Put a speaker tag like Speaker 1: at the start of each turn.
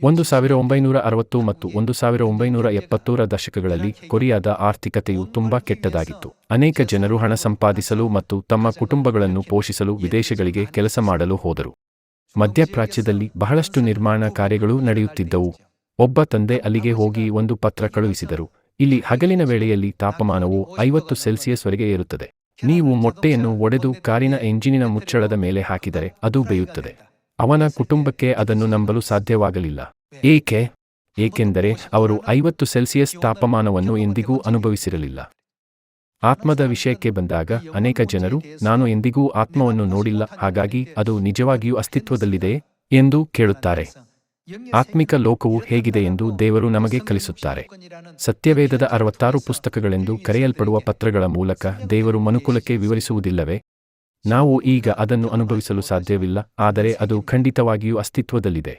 Speaker 1: ಒಂದು ಸಾವಿರ ಒಂಬೈನೂರ ಅರವತ್ತು ಮತ್ತು ಒಂದು ಸಾವಿರ ಒಂಬೈನೂರ ಎಪ್ಪತ್ತೂರ ದಶಕಗಳಲ್ಲಿ ಕೊರಿಯಾದ ಆರ್ಥಿಕತೆಯು ತುಂಬಾ ಕೆಟ್ಟದಾಗಿತ್ತು. ಅನೇಕ ಜನರು ಹಣ ಸಂಪಾದಿಸಲು ಮತ್ತು ತಮ್ಮ ಕುಟುಂಬಗಳನ್ನು ಪೋಷಿಸಲು ವಿದೇಶಗಳಿಗೆ ಕೆಲಸ ಮಾಡಲು ಹೋದರು. ಮಧ್ಯಪ್ರಾಚ್ಯದಲ್ಲಿ ಬಹಳಷ್ಟು ನಿರ್ಮಾಣ ಕಾರ್ಯಗಳು ನಡೆಯುತ್ತಿದ್ದವು. ಒಬ್ಬ ತಂದೆ ಅಲ್ಲಿಗೆ ಹೋಗಿ ಒಂದು ಪತ್ರ ಕಳುಹಿಸಿದರು. ಇಲ್ಲಿ ಹಗಲಿನ ವೇಳೆಯಲ್ಲಿ ತಾಪಮಾನವು ಐವತ್ತು ಸೆಲ್ಸಿಯಸ್ವರೆಗೆ ಏರುತ್ತದೆ. ನೀವು ಮೊಟ್ಟೆಯನ್ನು ಒಡೆದು ಕಾರಿನ ಎಂಜಿನಿನ ಮುಚ್ಚಳದ ಮೇಲೆ ಹಾಕಿದರೆ ಅದು ಬೇಯುತ್ತದೆ. ಅವನ ಕುಟುಂಬಕ್ಕೆ ಅದನ್ನು ನಂಬಲು ಸಾಧ್ಯವಾಗಲಿಲ್ಲ. ಏಕೆ? ಏಕೆಂದರೆ ಅವರು ಐವತ್ತು ಸೆಲ್ಸಿಯಸ್ ತಾಪಮಾನವನ್ನು ಎಂದಿಗೂ ಅನುಭವಿಸಿರಲಿಲ್ಲ. ಆತ್ಮದ ವಿಷಯಕ್ಕೆ ಬಂದಾಗ ಅನೇಕ ಜನರು, ನಾನು ಎಂದಿಗೂ ಆತ್ಮವನ್ನು ನೋಡಿಲ್ಲ, ಹಾಗಾಗಿ ಅದು ನಿಜವಾಗಿಯೂ ಅಸ್ತಿತ್ವದಲ್ಲಿದೆ ಎಂದು ಕೇಳುತ್ತಾರೆ. ಆತ್ಮಿಕ ಲೋಕವು ಹೇಗಿದೆ ಎಂದು ದೇವರು ನಮಗೆ ಕಲಿಸುತ್ತಾರೆ. ಸತ್ಯವೇದದ ಅರವತ್ತಾರು ಪುಸ್ತಕಗಳೆಂದು ಕರೆಯಲ್ಪಡುವ ಪತ್ರಗಳ ಮೂಲಕ ದೇವರು ಮನುಕುಲಕ್ಕೆ ವಿವರಿಸುವುದಿಲ್ಲವೇ? ನಾವು ಈಗ ಅದನ್ನು ಅನುಭವಿಸಲು ಸಾಧ್ಯವಿಲ್ಲ ಆದರೆ ಅದು ಖಂಡಿತವಾಗಿಯೂ ಅಸ್ತಿತ್ವದಲ್ಲಿದೆ.